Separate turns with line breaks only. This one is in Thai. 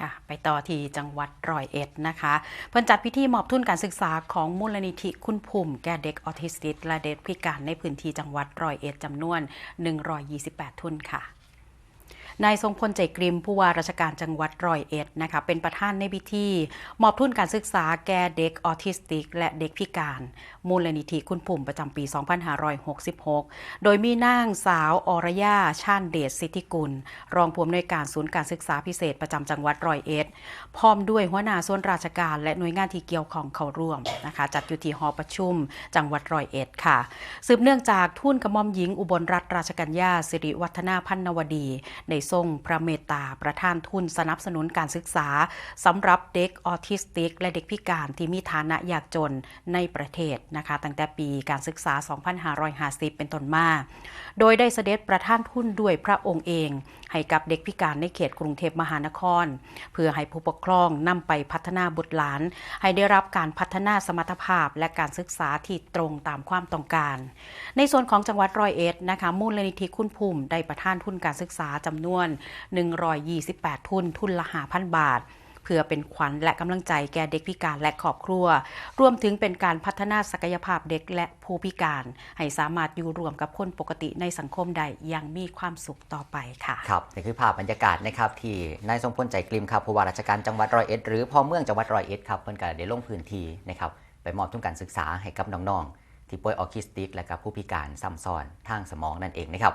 ค่ะไปต่อที่จังหวัดร้อยเอ็ดนะคะ เพิ่นจัดพิธีมอบทุนการศึกษาของมูลนิธิคุณภูมิแก่เด็กออทิสติกและเด็กพิการในพื้นที่จังหวัดร้อยเอ็ดจำนวน 128 ทุนค่ะ นายทรงพลใจกริมผู้ว่าราชการจังหวัดร้อยเอ็ดนะคะเป็นประธานในพิธี มอบทุนการศึกษาแก่เด็กออทิสติก และเด็กพิการ มูลนิธิคุณภูมิประจำปี 2566 โดยมีนางสาวอรยาชาญเดชสิทธิกุล รองผู้อำนวยการศูนย์การศึกษาพิเศษประจำจังหวัดร้อยเอ็ดพร้อมด้วยหัวหน้าส่วนราชการและหน่วยงานที่เกี่ยวข้องเข้าร่วมนะคะจัดอยู่ที่หอประชุม จังหวัดร้อยเอ็ดค่ะ สืบเนื่องจากทุนกระหม่อมหญิงอุบลรัตนราชกัญญาสิริวัฒนาพันนวดี ในทรงพระเมตตา ประทานทุนสนับสนุนการศึกษาสำหรับเด็กออทิสติก และเด็กพิการที่มีฐานะยากจนในประเทศนะคะตั้งแต่ปีการศึกษา 2550 เป็นต้นมา โดยได้เสด็จประทานทุนด้วยพระองค์เองให้กับเด็กพิการในเขตกรุงเทพมหานคร เพื่อให้ผู้ปกครองนำไปพัฒนาบุตรหลาน ให้ได้รับการพัฒนาสมรรถภาพ และการศึกษาที่ตรงตามความต้องการ ในส่วนของจังหวัดร้อยเอ็ดนะคะมูลนิธิคุณภูมิได้ประทานทุนการศึกษาจำนวน 128 ทุนทุนละ5,000บาท พื่อเป็นขวัญและกำลังใจแก่เด็กพิการและครอบครัว รวมถึงเป็นการพัฒนาศักยภาพเด็กและผู้พิการ ให้สามารถอยู่รวมกับคนปกติในสังคมได้อย่างมีความสุขต่อไปค่ะ
ครับนี่คือภาพบรรยากาศนะครับที่นายทรงพลใจกลิมครับผู้ว่าราชการจังหวัดร้อยเอ็ดหรือพ่อเมืองจังหวัดร้อยเอ็ดครับเพิ่นก็ได้ลงพื้นที่นะครับไปมอบทุนการศึกษาให้กับน้องๆที่ป่วยออทิสติกและกับผู้พิการซ้ำซ้อนทางสมองนั่นเองนะครับ